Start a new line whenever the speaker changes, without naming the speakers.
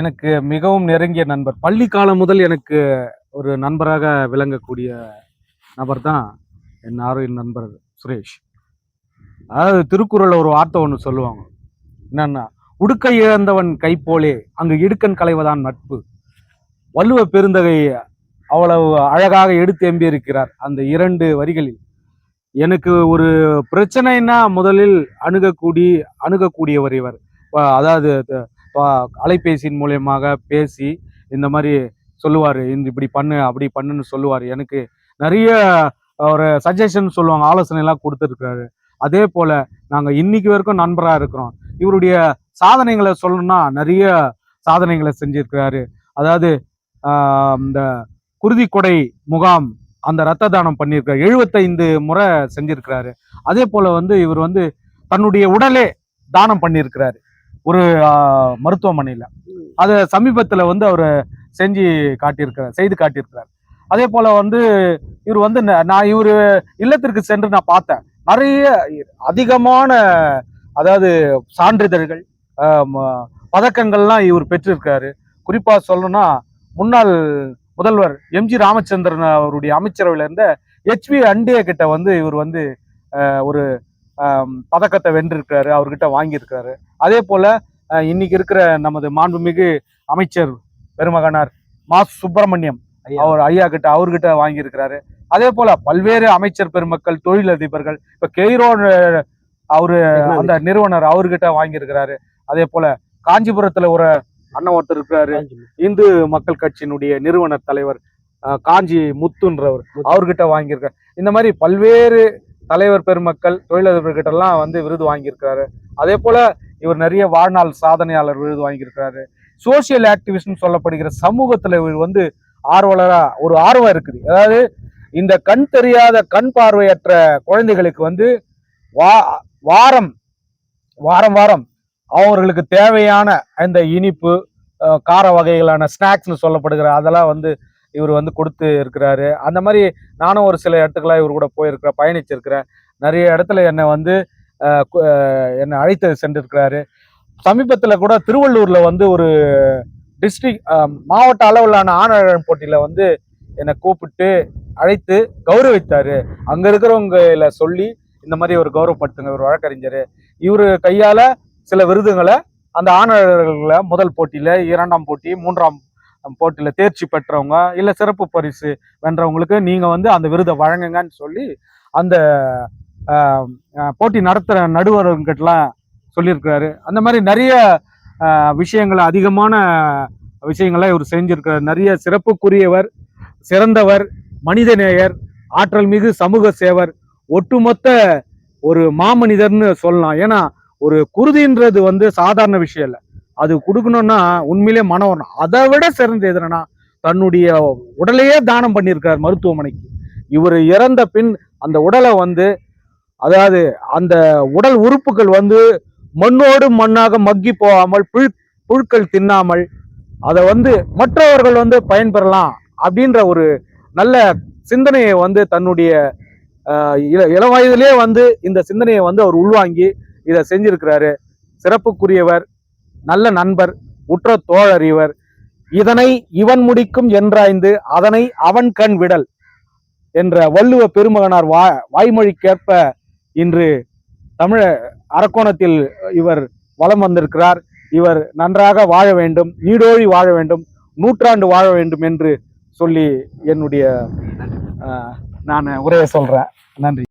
எனக்கு மிகவும் நெருங்கிய நண்பர். பள்ளி காலம் முதல் எனக்கு ஒரு நண்பராக விளங்கக்கூடிய நபர் தான் என் ஆரோக்கிய நண்பர் சுரேஷ். அதாவது திருக்குறளில் ஒரு வார்த்தை ஒன்று சொல்லுவாங்க. என்னன்னா உடுக்கை இழந்தவன் கை போலே அங்கு இடுக்கன் களைவதான் நட்பு. வள்ளுவ பெருந்தகை அவ்வளவு அழகாக எடுத்து எம்பியிருக்கிறார் அந்த இரண்டு வரிகளில். எனக்கு ஒரு பிரச்சனைனா முதலில் அணுகக்கூடி அணுகக்கூடியவர் இவர். அதாவது அலைபேசியின் மூலியமாக பேசி இந்த மாதிரி சொல்லுவார். இந்த இப்படி பண்ணு அப்படி பண்ணுன்னு சொல்லுவார். எனக்கு நிறைய ஒரு சஜஷன் சொல்லுவாங்க. ஆலோசனைலாம் கொடுத்துருக்காரு அதே போல் நாங்கள் இன்னைக்கு வரைக்கும் நண்பராக இருக்கிறோம். இவருடைய சாதனைகளை சொல்லணும்னா நிறைய சாதனைகளை செஞ்சுருக்கிறாரு. அதாவது இந்த குருதிக்கொடை முகாம் அந்த ரத்த தானம் பண்ணியிருக்காரு எழுபத்தைந்து முறை செஞ்சுருக்கிறாரு. அதே போல் வந்து இவர் வந்து தன்னுடைய உடலே தானம் பண்ணியிருக்கிறாரு. ஒரு மருத்துவமனையில். அதை அது வந்து அவர் செஞ்சு காட்டியிருக்கிறார் செய்து காட்டியிருக்கிறார். அதே போல் வந்து இவர் வந்து நான் இவர் இல்லத்திற்கு சென்று நான் பார்த்தேன். நிறைய அதிகமான அதாவது சான்றிதழ்கள் பதக்கங்கள்லாம் இவர் பெற்றிருக்காரு குறிப்பாக சொல்லணும்னா முன்னாள் முதல்வர் எம்ஜி ராமச்சந்திரன் அவருடைய அமைச்சரவையில் இருந்த ஹெச்வி அண்டிய கிட்ட வந்து இவர் வந்து ஒரு பதக்கத்தை வென்றிருக்காரு அவர்கிட்ட வாங்கியிருக்காரு அதே போல இன்னைக்கு இருக்கிற நமது மாண்புமிகு அமைச்சர் பெருமகனார் மா சுப்பிரமணியம். அவர் ஐயா கிட்ட அவர்கிட்ட வாங்கியிருக்கிறாரு. அதே போல பல்வேறு அமைச்சர் பெருமக்கள் தொழிலதிபர்கள் இப்ப கெய்ரோ அவரு அந்த நிறுவனர் அவர்கிட்ட வாங்கியிருக்கிறாரு. அதே போல காஞ்சிபுரத்துல ஒரு அண்ணன் ஒருத்தர் இருக்கிறாரு. இந்து மக்கள் கட்சியினுடைய நிறுவனர் தலைவர் காஞ்சி முத்துன்றவர் அவர்கிட்ட வாங்கியிருக்காரு இந்த மாதிரி பல்வேறு தலைவர் பெருமக்கள் தொழிலதிபர்கிட்ட எல்லாம் வந்து விருது வாங்கியிருக்காரு அதே போல இவர் நிறைய வாழ்நாள் சாதனையாளர் விருது வாங்கியிருக்காரு சோசியல் ஆக்டிவிஸ்ட்னு சொல்லப்படுகிற சமூகத்துல இவர் வந்து ஆர்வலரா ஒரு ஆர்வம் இருக்குது. அதாவது இந்த கண் தெரியாத கண் பார்வையற்ற குழந்தைகளுக்கு வந்து வா வாரம் வாரம் வாரம் அவர்களுக்கு தேவையான இந்த இனிப்பு கார வகைகளான ஸ்நாக்ஸ்னு சொல்லப்படுகிற அதெல்லாம் வந்து இவர் வந்து கொடுத்து இருக்கிறாரு. அந்த மாதிரி நானும் ஒரு சில இடத்துக்கெல்லாம் இவர் கூட போயிருக்கிறேன் பயணிச்சிருக்கிறேன். நிறைய இடத்துல என்னை வந்து என்னை அழைத்து சென்றிருக்கிறாரு. சமீபத்தில் கூட திருவள்ளூரில் வந்து ஒரு டிஸ்ட்ரிக் மாவட்ட அளவிலான ஆணழகன் போட்டியில் வந்து என்னை கூப்பிட்டு அழைத்து கௌரவித்தார். அங்கே இருக்கிறவங்கள சொல்லி இந்த மாதிரி ஒரு கௌரவப்படுத்துங்க ஒரு வழக்கறிஞர். இவரு கையால் சில விருதுகளை அந்த ஆணழகர்களை முதல் போட்டியில் இரண்டாம் போட்டி மூன்றாம் போட்டியில் தேர்ச்சி பெற்றவங்க இல்லை சிறப்பு பரிசு வென்றவங்களுக்கு நீங்கள் வந்து அந்த விருதை வழங்குங்கன்னு சொல்லி அந்த போட்டி நடத்துகிற நடுவர்கிட்டலாம் சொல்லியிருக்கிறாரு. அந்த மாதிரி நிறைய விஷயங்களை அதிகமான விஷயங்களை இவர் செஞ்சிருக்கிறார். நிறைய சிறப்புக்குரியவர் சிறந்தவர் மனிதநேயர் ஆற்றல் மிகு சமூக சேவர் ஒட்டுமொத்த ஒரு மாமனிதர்னு சொல்லலாம். ஏன்னா ஒரு குருதின்றது வந்து சாதாரண விஷயம் இல்லை. அது கொடுக்கணும்னா உண்மையிலே மனம் வரணும் அதை விட சிறந்த எதுனா தன்னுடைய உடலையே தானம் பண்ணியிருக்கார் மருத்துவமனைக்கு. இவர் இறந்த பின் அந்த உடலை வந்து அதாவது அந்த உடல் உறுப்புகள் வந்து மண்ணோடு மண்ணாக மக்கி போகாமல் புழு புழுக்கள் தின்னாமல் அதை வந்து மற்றவர்கள் வந்து பயன்பெறலாம் அப்படின்ற ஒரு நல்ல சிந்தனையை வந்து தன்னுடைய இள- இள வயதிலே வந்து இந்த சிந்தனையை வந்து அவர் உள்வாங்கி இதை செஞ்சிருக்கிறாரு. சிறப்புக்குரியவர். நல்ல நண்பர் உற்ற தோழர் இவர். இதனை இவன் முடிக்கும் என்றாய்ந்து அதனை அவன் கண் விடல் என்ற வள்ளுவ பெருமகனார் வா வாய்மொழிக்கேற்ப இன்று தமிழ அரக்கோணத்தில் இவர் வலம் வந்திருக்கிறார். இவர் நன்றாக வாழ வேண்டும் நீடோழி வாழ வேண்டும் நூற்றாண்டு வாழ வேண்டும் என்று சொல்லி என்னுடைய நான் உரையை சொல்கிறேன் நன்றி.